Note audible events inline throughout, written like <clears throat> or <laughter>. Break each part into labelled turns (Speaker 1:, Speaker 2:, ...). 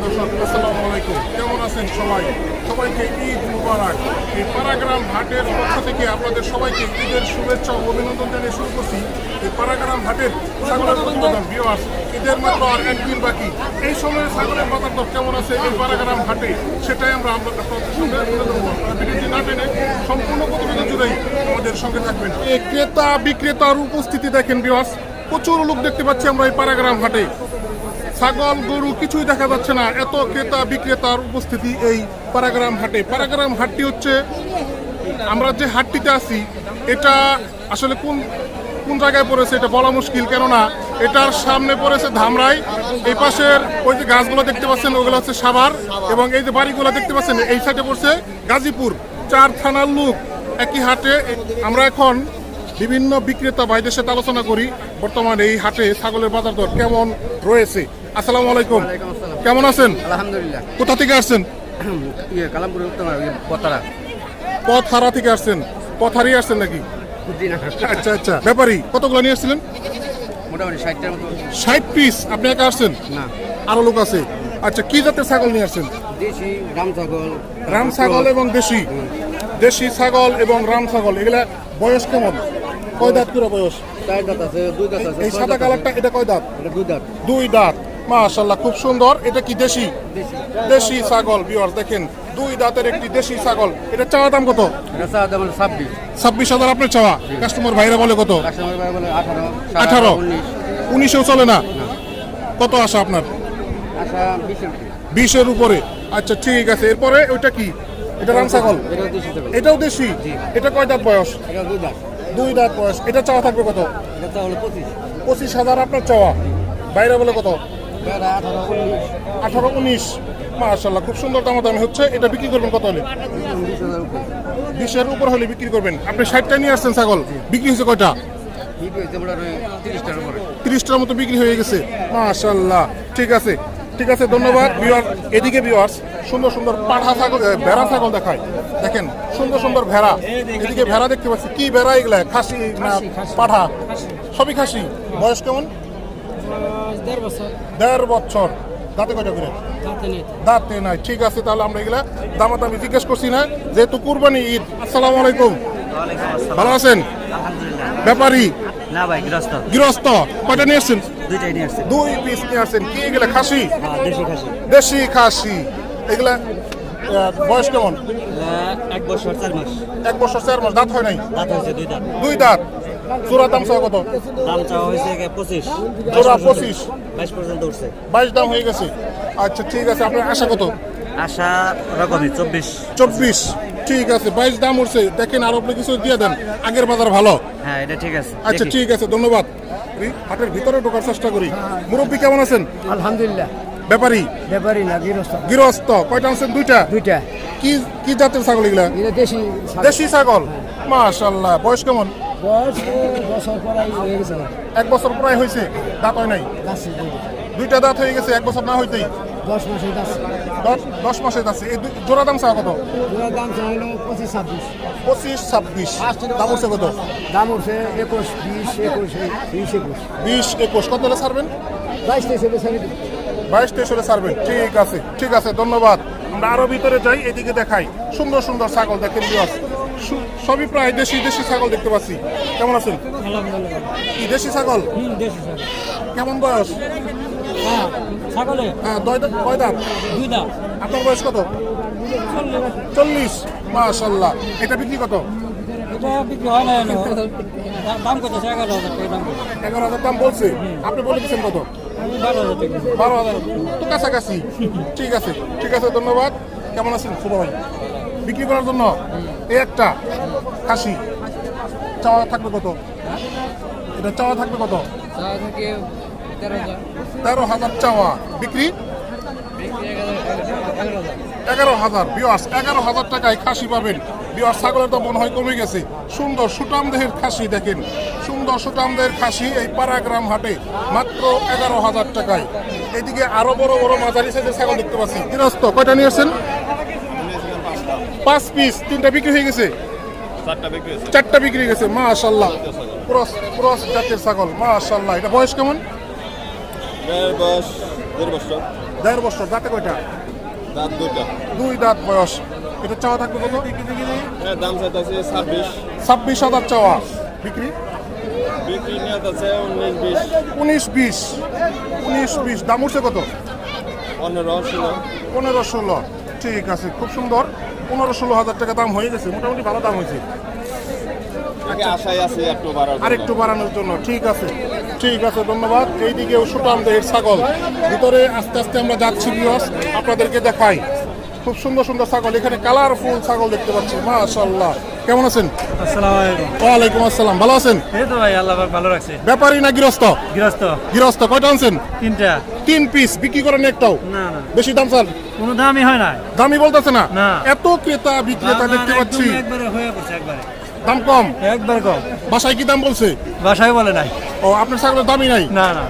Speaker 1: সুপ্রিয় দর্শক আসসালামু আলাইকুম। কেমন আছেন সবাই? সবাইকে ঈদ মুবারক। এই পারাগ্রাম হাটের পক্ষ থেকে আপনাদের সবাইকে ঈদের শুভেচ্ছা ও অভিনন্দন জানিয়ে শুরু করছি। এই পারাগ্রাম হাটের ছাগলের প্রতিবেদন ভিওয়ার্স ঈদের মাত্র আর একদিন বাকি। এই সময়ে ছাগলের বাজার দর কেমন আছে এই পারাগ্রাম হাটে? সেটাই আমরা আমরা আপনাদের সঙ্গে তুলে ধরবো। আপনারা ভিডিওটি না টেনে সম্পূর্ণ প্রতিবেদন জুড়েই আমাদের সঙ্গে থাকবেন। এই ক্রেতা বিক্রেতার উপস্থিতি দেখেন ভিওয়ার্স প্রচুর লোক দেখতে পাচ্ছি আমরা এই পারাগ্রাম হাটে। ছাগল, গরু কিছুই দেখা যাচ্ছে না। এত ক্রেতা বিক্রেতার উপস্থিতি এই পারাগ্রাম হাটে। পারাগ্রাম হাটটি হচ্ছে, আমরা যে হাটটিতে আছি, এটা আসলে কোন কোন জায়গায় পড়েছে এটা বলা মুশকিল, কেননা এটার সামনে পড়েছে ধামরাই। এই পাশের ওই যে গাছগুলো দেখতে পাচ্ছেন, ওগুলো হচ্ছে সাভার এবং এই যে বাড়িগুলো দেখতে পাচ্ছেন, এই সাইডে পড়ছে গাজীপুর। চার থানার লোক একই হাটে। আমরা এখন বিভিন্ন বিক্রেতা ভাইদের সাথে আলোচনা করি। বর্তমানে এই হাটে ছাগলের বাজার দর কেমন রয়েছে? আসসালামু আলাইকুম। কেমন আছেন?
Speaker 2: আলহামদুলিল্লাহ।
Speaker 1: কোথা থেকে আসছেন? <clears throat>
Speaker 2: ইয়ে কালামপুরের উত্তর পতারা
Speaker 1: পথ হারা থেকে আসছেন। পথ হারিয়ে আসছেন নাকি? আচ্ছা আচ্ছা। ব্যাপারী কতগুলো নিয়ে আসছিলেন?
Speaker 2: মোটামুটি ষাটটার মতো।
Speaker 1: ষাট পিস। আপনি একা আসছেন?
Speaker 2: না।
Speaker 1: আরও লোক আছে। আচ্ছা কি জাতের ছাগল নিয়ে আসছেন?
Speaker 2: দেশি রাম ছাগল
Speaker 1: রাম ছাগল এবং দেশি। দেশি ছাগল এবং রাম ছাগল এগুলা বয়স কেমন? কয় দাঁত করে বয়স?
Speaker 2: চার দাঁত আছে দুই দাঁত আছে
Speaker 1: এই সাদা কালারটা এটা কয় দাঁত?
Speaker 2: এটা দুই দাঁত।
Speaker 1: দুই দাঁত। মাশাল্লাহ খুব সুন্দর। এটা কি দেশি?
Speaker 2: দেশি।
Speaker 1: ছাগল বিয়ার দেখেন দুই দাঁতের একটি দেশি ছাগল। এটা চাওয়া দাম কত?
Speaker 2: ছাব্বিশ।
Speaker 1: হাজার আপনার চাওয়া? কাস্টমার ভাইরা বলে কত?
Speaker 2: আঠারো
Speaker 1: উনিশেও চলে না? কত আসা আপনার?
Speaker 2: বিশের
Speaker 1: উপরে। আচ্ছা ঠিক আছে। এরপরে ওইটা কি? এটা রাম ছাগল? এটাও দেশি এটা কয় দাঁত বয়স?
Speaker 2: দুই দাঁত।
Speaker 1: বয়স। এটা চাওয়া থাকবে কত?
Speaker 2: পঁচিশ।
Speaker 1: হাজার আপনার চাওয়া। বাইরে বলে কত?
Speaker 2: আঠারো উনিশ।
Speaker 1: মাশাল্লাহ খুব সুন্দর দাম দামি হচ্ছে। এটা বিক্রি করবেন কত হলে? বিশের উপর হলে বিক্রি করবেন। আপনি ষাটটা নিয়ে আসছেন ছাগল। বিক্রি হয়েছে কয়টা?
Speaker 2: তিরিশটার
Speaker 1: মতো বিক্রি হয়ে গেছে। মাশাল্লাহ ঠিক আছে। ঠিক আছে, ধন্যবাদ ভিউয়ার এদিকে ভিউয়ার্স সুন্দর সুন্দর পাঠা ছাগল ভেড়া ছাগল দেখায় দেখেন, সুন্দর সুন্দর ভেড়া। এদিকে ভেড়া দেখতে পাচ্ছি। কি ভেড়া এগুলা? খাসি না পাঠা? সবই খাসি। বয়স কেমন?
Speaker 3: দেড় বছর।
Speaker 1: দাঁতে কয়টা করে? দাঁতে নাই। ঠিক আছে তাহলে আমরা এগুলা দামাদামি জিজ্ঞেস করছি না যেহেতু কুরবানি ঈদ আসসালামু আলাইকুম। ভালো আছেন? ব্যাপারী?
Speaker 4: না ভাই গৃহস্থ।
Speaker 1: গৃহস্থ? কয়টা নিয়ে এসছেন
Speaker 4: দুইটাই নিয়ে আসছে।
Speaker 1: দুই পিস নিয়ে আসছেন। কি এগুলা খাসি?
Speaker 4: হ্যাঁ দেশি খাসি।
Speaker 1: দেশি খাসি। এগুলা বয়স কেমন?
Speaker 4: এক বছর চার মাস।
Speaker 1: এক বছর চার মাস। দাঁত হয় নাই?
Speaker 4: দাঁত হয়েছে দুই দাঁত।
Speaker 1: দুই দাঁত। চূড়া দাম চাও কত?
Speaker 4: দাম চাওয়া হয়েছে পঁচিশ।
Speaker 1: জোড়া পঁচিশ।
Speaker 4: বাইশ পর্যন্ত উঠছে।
Speaker 1: বাইশ দাম হয়ে গেছে। আচ্ছা ঠিক আছে আপনার আশা কত?
Speaker 4: আশা রকমই চব্বিশ।
Speaker 1: চব্বিশ। ঠিক আছে বাইশ দাম উঠছে। দেখেন আর আপনি কিছু দিয়ে দেন। আগের বাজার ভালো।
Speaker 4: হ্যাঁ এটা ঠিক আছে।
Speaker 1: আচ্ছা ঠিক আছে ধন্যবাদ। হাটের ভিতরে ঢোকার চেষ্টা করি। মুরব্বী কেমন আছেন?
Speaker 3: আলহামদুলিল্লাহ।
Speaker 1: ব্যাপারী?
Speaker 3: ব্যাপারী না গৃহস্থ।
Speaker 1: গৃহস্থ। কয়টা আনছেন? দুইটা?
Speaker 3: দুইটা।
Speaker 1: কি কি জাতের ছাগল এগুলা?
Speaker 3: দেশি ছাগল।
Speaker 1: দেশি ছাগল? মাশাল্লাহ বয়স কেমন?
Speaker 3: বয়স বছর পরাই হয়ে গেছে
Speaker 1: এক বছর প্রায় হয়েছে দাঁত হয় নাই?
Speaker 3: দুইটা।
Speaker 1: দাঁত হয়ে গেছে এক বছর না হইতেই?
Speaker 3: দশ মাসে
Speaker 1: দশ মাসে যাচ্ছে এই জোড়া দাম চাও কত?
Speaker 3: দাম পঁচিশ ছাব্বিশ।
Speaker 1: পঁচিশ ছাব্বিশ। দাম উঠছে কত?
Speaker 3: দাম উঠছে একুশ বিশ একুশ বিশ একুশ।
Speaker 1: বিশ একুশ। কত হলে ছাড়বেন?
Speaker 3: বাইশ তেইশ হলে
Speaker 1: বাইশ তেইশ হলে ছাড়বেন। ঠিক আছে ঠিক আছে ধন্যবাদ। আমরা আরও ভিতরে যাই এদিকে দেখাই। সুন্দর সুন্দর ছাগল দেখেন বিয়াস সবই প্রায় দেশি দেশি ছাগল দেখতে পাচ্ছি। কেমন আছেন? কি দেশি ছাগল? কেমন বয়স?
Speaker 3: হ্যাঁ
Speaker 1: হ্যাঁ আপনার বয়স কত? চল্লিশ মাশাল্লাহ। এটা বিক্রি কত?
Speaker 3: এগারো হাজার দাম
Speaker 1: বলছে। আপনি বলে দিচ্ছেন কত?
Speaker 3: বারো হাজার
Speaker 1: বারো হাজার। তো কাছাকাছি। ঠিক আছে। ঠিক আছে ধন্যবাদ। কেমন আছেন? শুভ ভাই বিক্রি করার জন্য? এই একটা। খাসি। চাওয়া থাকবে কত? এটা চাওয়া থাকবে কত?
Speaker 3: তেরো হাজার।
Speaker 1: চাওয়া। বিক্রি?
Speaker 3: এগারো হাজার
Speaker 1: এগারো হাজার। বিয়াস এগারো হাজার টাকায় খাসি পাবেন। বিয়াস ছাগলের দাম মনে হয় কমে গেছে। সুন্দর সুটাম দেহের খাসি দেখেন। সুন্দর সুটাম দেহের খাসি এই পাড়াগ্রাম হাটে মাত্র এগারো হাজার টাকায়। এদিকে আরও বড় বড় মাঝারি সাইজের ছাগল দেখতে পাচ্ছি। গৃহস্থ কয়টা নিয়ে আসছেন পাঁচ পিস তিনটা বিক্রি হয়ে গেছে। চারটা বিক্রি গেছে মাশাল্লাহ ক্রস ক্রস জাতের ছাগল মাশাল্লাহ এটা বয়স কেমন?
Speaker 5: দেড় বছর।
Speaker 1: দেড় বছর দাঁতে কয়টা?
Speaker 5: দাঁত দুইটা।
Speaker 1: দুই দাঁত বয়স। এটা চাওয়া থাকবে কত?
Speaker 5: হ্যাঁ দাম চাইতেছে ছাব্বিশ।
Speaker 1: ছাব্বিশ হাজার চাওয়া। বিক্রি?
Speaker 5: বিক্রি নিয়ে আছে উনিশ বিশ।
Speaker 1: উনিশ বিশ। উনিশ বিশ। দাম উঠছে কত?
Speaker 5: পনেরো ষোলো।
Speaker 1: পনেরো ষোলো। ঠিক আছে খুব সুন্দর। পনেরো ষোলো হাজার টাকা দাম হয়ে গেছে মোটামুটি ভালো দাম হয়েছে। আর একটু বাড়ানোর জন্য। ঠিক আছে। ঠিক আছে ধন্যবাদ। এইদিকে সুটাম দেহের ছাগল। ভিতরে আস্তে আস্তে আমরা যাচ্ছি বিয়স আপনাদেরকে দেখাই। খুব সুন্দর সুন্দর ছাগল এখানে কালারফুল ছাগল দেখতে পাচ্ছি মাশাল্লাহ কেমন আছেন? ওয়ালাইকুম আসসালাম ভালো আছেন?
Speaker 3: এই তো ভাই আল্লাহ ভালো রাখছে।
Speaker 1: ব্যাপারী না গৃহস্থ?
Speaker 3: গৃহস্থ।
Speaker 1: গৃহস্থ কয়টা আনছেন?
Speaker 3: তিনটা।
Speaker 1: তিন পিস বিক্রি করেন একটাও?
Speaker 3: না না।
Speaker 1: বেশি দাম স্যার
Speaker 3: কোনো দামই হয় না।
Speaker 1: দামি বলতেছে না। এত ক্রেতা বিক্রেতা দেখতে পাচ্ছি।
Speaker 3: একবারে হয়ে পড়ছে একবারে।
Speaker 1: দাম কম?
Speaker 3: একবার কম।
Speaker 1: বাসায় কি দাম বলছে?
Speaker 3: বাসায় বলে নাই।
Speaker 1: ও আপনার ছাগলের দামই নাই?
Speaker 3: না না।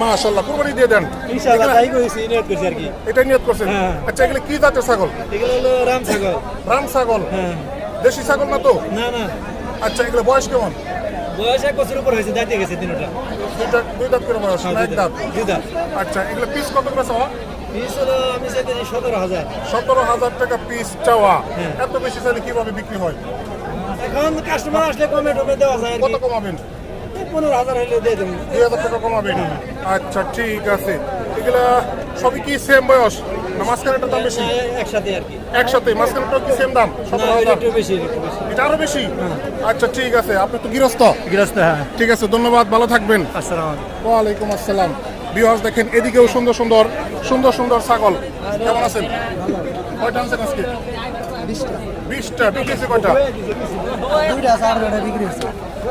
Speaker 1: মাশাল্লাহ কোরবানি দিয়ে দেন।
Speaker 3: ইনশাআল্লাহ তাই কইছি নিয়ত করছি আর কি।
Speaker 1: এটাই নিয়ত করছেন?
Speaker 3: হ্যাঁ।
Speaker 1: আচ্ছা এগুলো কি জাতের ছাগল?
Speaker 3: এগুলো হলো রাম ছাগল।
Speaker 1: রাম ছাগল।
Speaker 3: হ্যাঁ।
Speaker 1: দেশি ছাগল না তো?
Speaker 3: না না।
Speaker 1: আচ্ছা এগুলো বয়স কেমন?
Speaker 3: বয়স এক বছর উপর হয়েছে দাঁতে গেছে তিনটা।
Speaker 1: দুইটা দুই দাঁত করে বয়স না এক দাঁত?
Speaker 3: দুধা
Speaker 1: আচ্ছা এগুলো পিস কত করে চাওয়া?
Speaker 3: পিস হলো আমি চাইতেছি সতেরো হাজার।
Speaker 1: সতেরো হাজার টাকা পিস চাওয়া।
Speaker 3: হ্যাঁ।
Speaker 1: এত বেশি চাইলে কীভাবে বিক্রি হয়?
Speaker 3: এখন কাস্টমার আসলে কমে টমে দেওয়া যায়
Speaker 1: কত কমাবেন?
Speaker 3: পনেরো হাজার হইলে দিয়ে দেবো।
Speaker 1: দুই হাজার টাকা কমাবেন। আচ্ছা ঠিক আছে। এগুলা সবই কি সেম বয়স? না মাঝখানেটার দাম বেশি?
Speaker 3: একসাথে আর কি।
Speaker 1: একসাথে মাঝখানেটাও কি সেম দাম? সতেরো
Speaker 3: এটা
Speaker 1: হাজার?
Speaker 3: একটু বেশি এটা আরও বেশি?
Speaker 1: আচ্ছা ঠিক আছে আপনি তো গৃহস্থ।
Speaker 3: গৃহস্থ হ্যাঁ।
Speaker 1: ঠিক আছে ধন্যবাদ ভালো থাকবেন।
Speaker 3: আসসালামু
Speaker 1: ওয়ালাইকুম আসসালাম। বিহার দেখেন এদিকেও সুন্দর সুন্দর সুন্দর সুন্দর ছাগল। কেমন আছেন? কয়টা আনছেন আজকে? বিশটা। বিক্রি কয়টা?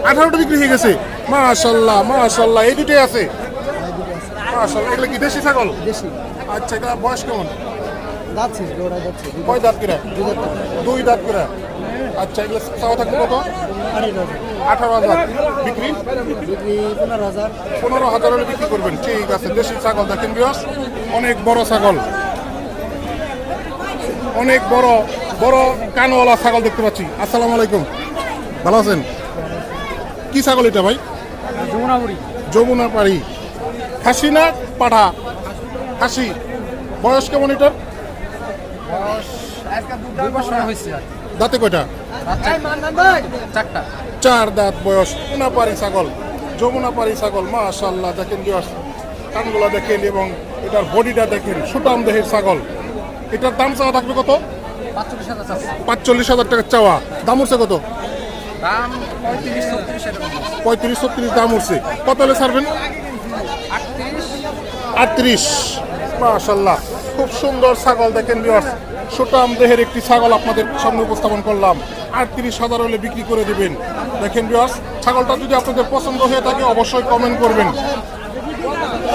Speaker 1: আঠারোটা বিক্রি হয়ে গেছে? মাশাল্লাহ মাশাল্লাহ এই দুটোই আছে? মাশাল্লাহ এগুলো কি দেশি ছাগল?
Speaker 2: বেশি
Speaker 1: আচ্ছা এগুলো বয়স কেমন?
Speaker 2: যাচ্ছে ওরা যাচ্ছে।
Speaker 1: কয় দাঁত করে? দুই দাঁত করে। আচ্ছা এগুলো চাওয়া থাকবে কত? আঠারো হাজার। বিক্রি?
Speaker 2: বিক্রি পনেরো হাজার।
Speaker 1: পনেরো হাজার হলে বিক্রি করবেন। ঠিক আছে দেশি ছাগল দেখেন বিয়স অনেক বড় ছাগল। অনেক বড় বড় কানওয়ালা ছাগল দেখতে পাচ্ছি। আসসালামু আলাইকুম। ভালো আছেন? কি ছাগল এটা ভাই?
Speaker 3: যমুনাপুরি।
Speaker 1: যমুনা পাড়ি খাসি না পাঠা। খাসি বয়স কেমন এটার? দাঁতে কয়টা? চার দাঁত বয়স। উনাপাড়ি ছাগল। যমুনাপাড়ি ছাগল মাশাল্লাহ দেখেন কানগুলা দেখেন এবং এটার বডিটা দেখেন, সুটাম দেহের ছাগল। এটার দাম চাওয়া থাকবে কত?
Speaker 2: পাঁচচল্লিশ হাজার
Speaker 1: টাকা চাওয়া। দাম উঠছে কত?
Speaker 2: পঁয়ত্রিশ ছত্রিশ
Speaker 1: দাম উঠছে। কত হলে ছাড়বেন?
Speaker 2: আটত্রিশ।
Speaker 1: মাশাল্লাহ খুব সুন্দর ছাগল দেখেন বিয়ার্স সুটাম দেহের একটি ছাগল আপনাদের সামনে উপস্থাপন করলাম। আটত্রিশ হাজার হলে বিক্রি করে দিবেন। দেখেন বিয়ার্স ছাগলটা যদি আপনাদের পছন্দ হয়ে থাকে অবশ্যই কমেন্ট করবেন।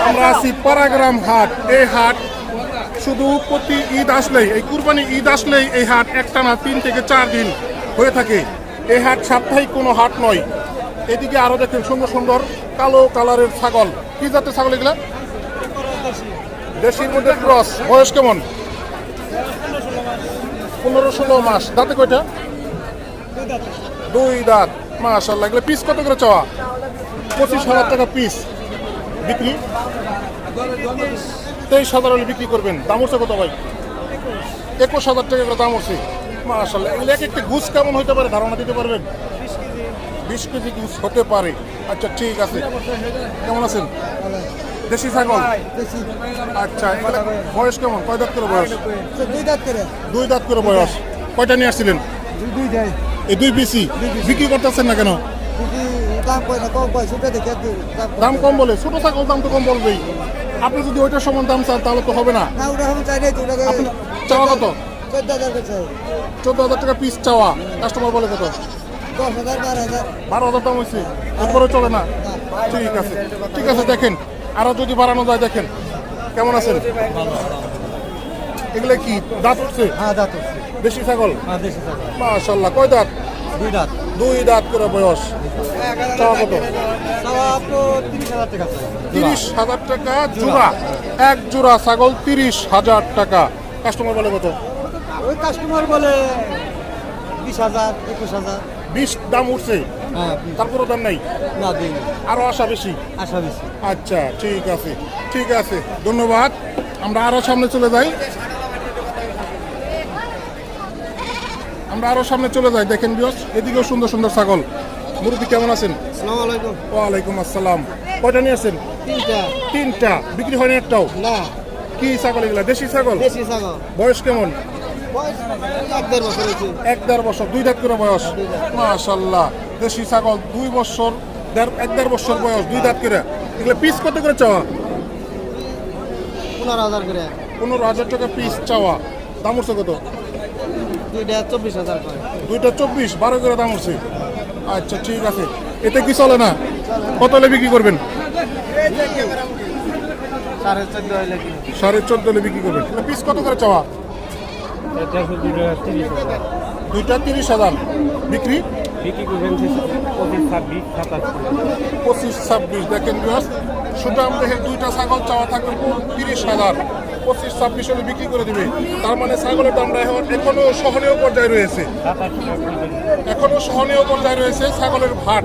Speaker 1: আমরা আছি পারাগ্রাম হাট। এই হাট শুধু প্রতি ঈদ আসলেই, এই কুরবানি ঈদ আসলেই এই হাট একটা না তিন থেকে চার দিন হয়ে থাকে। এই হাট সাপ্তাহিক কোনো হাট নয়। এদিকে আরও দেখেন সুন্দর সুন্দর কালো কালারের ছাগল। কি জাতের ছাগল এগুলা? দেশির মধ্যে ক্রস, বয়স কেমন? পনেরো ষোলো মাস। দাঁতে কয়টা? দুই দাঁত। মাশাল্লাহ এগুলো পিস কত করে চাওয়া? পঁচিশ হাজার টাকা পিস বিক্রি? তেইশ হাজার হলে বিক্রি করবেন। দাম উঠছে কত ভাই? একুশ হাজার টাকা করে দাম উঠছে মাশাল্লাহ এগুলো এক একটা ঘুষ কেমন হতে পারে? ধারণা দিতে পারবেন? বিশ কেজি ঘুষ হতে পারে। আচ্ছা ঠিক আছে। কেমন আছেন? দেশি ছাগল? আচ্ছা এগুলো বয়স কেমন? কয় দাঁত করে বয়স?
Speaker 2: দুই দাঁত করে।
Speaker 1: দুই দাঁত করে বয়স। কয়টা নিয়ে আসছিলেন?
Speaker 2: দুই দেয়।
Speaker 1: এই দুই পিসি? বিক্রি করতেছেন না কেন?
Speaker 2: দাম কম
Speaker 1: বলে ছোট ছাগল দাম তো কম বলবেই। আপনি যদি ওইটার সমান দাম চান তাহলে তো হবে না। চাওয়া কত?
Speaker 2: চোদ্দ হাজার
Speaker 1: টাকা পিস চাওয়া। কাস্টমার বলে কত?
Speaker 2: বারো হাজার।
Speaker 1: দাম হয়েছে এরপরে চলে না। ঠিক আছে। ঠিক আছে দেখেন। আরও যদি বাড়ানো যায় দেখেন। কেমন আছেন? এগুলো কি দাঁত উঠছে?
Speaker 2: হ্যাঁ দাঁত উঠছে।
Speaker 1: দেশি ছাগল?
Speaker 2: হ্যাঁ দেশি চাই
Speaker 1: মাশাল্লাহ কয় দাঁত?
Speaker 2: দুই দাঁত।
Speaker 1: দুই দাঁত করে বয়স। চাওয়া কত?
Speaker 2: তিরিশ হাজার টাকা
Speaker 1: জোড়া। এক জোড়া ছাগল তিরিশ হাজার টাকা। কাস্টমার বলে কত?
Speaker 2: ওই কাস্টমার বলে বিশ হাজার একুশ হাজার।
Speaker 1: বিশ দাম উঠছে। তারপরও দাম নাই?
Speaker 2: না দিন
Speaker 1: আরও আশা বেশি?
Speaker 2: আশা বেশি।
Speaker 1: আচ্ছা ঠিক আছে ঠিক আছে ধন্যবাদ। আমরা আরও সামনে চলে যাই। আমরা আরও সামনে চলে যাই দেখেন বিয়স এদিকেও সুন্দর সুন্দর ছাগল। মুরব্বী কেমন আছেন?
Speaker 2: আসসালামু আলাইকুম।
Speaker 1: ওয়ালাইকুম আসসালাম। কয়টা নিয়ে আছেন
Speaker 2: তিনটা।
Speaker 1: তিনটা। বিক্রি হয়নি একটাও?
Speaker 2: না।
Speaker 1: কি ছাগল এগুলা? দেশি ছাগল?
Speaker 2: দেশি ছাগল।
Speaker 1: বয়স কেমন?
Speaker 2: এক দেড় বছর
Speaker 1: দুই দাঁত করে বয়স। মাশাল্লাহ দেশি ছাগল দুই বছর দেড় এক দেড় বছর বয়স দুই দাঁত করে। এগুলো পিস কত করে চাওয়া?
Speaker 2: পনেরো হাজার করে।
Speaker 1: পনেরো হাজার টাকা পিস চাওয়া। দাম উঠছে কত?
Speaker 2: দুইটা চব্বিশ হাজার করে।
Speaker 1: দুইটা চব্বিশ বারো করে দাম উঠছে। আচ্ছা ঠিক আছে। এতে কি চলে না? কত হলে বিক্রি করবেন?
Speaker 2: সাড়ে চোদ্দ
Speaker 1: সাড়ে চোদ্দ হলে বিক্রি করবেন। পিস কত করে চাওয়া? দুইটা তিরিশ হাজার। বিক্রি? পঁচিশ ছাব্বিশ দেখেন বিয়স সুটাম দেখে দুইটা ছাগল চাওয়া থাকবে তিরিশ হাজার। পঁচিশ ছাব্বিশ হলে বিক্রি করে দিবে। তার মানে ছাগলের দামটা এখন এখনও সহনীয় পর্যায়ে রয়েছে। এখনও সহনীয় পর্যায়ে রয়েছে ছাগলের ভাট।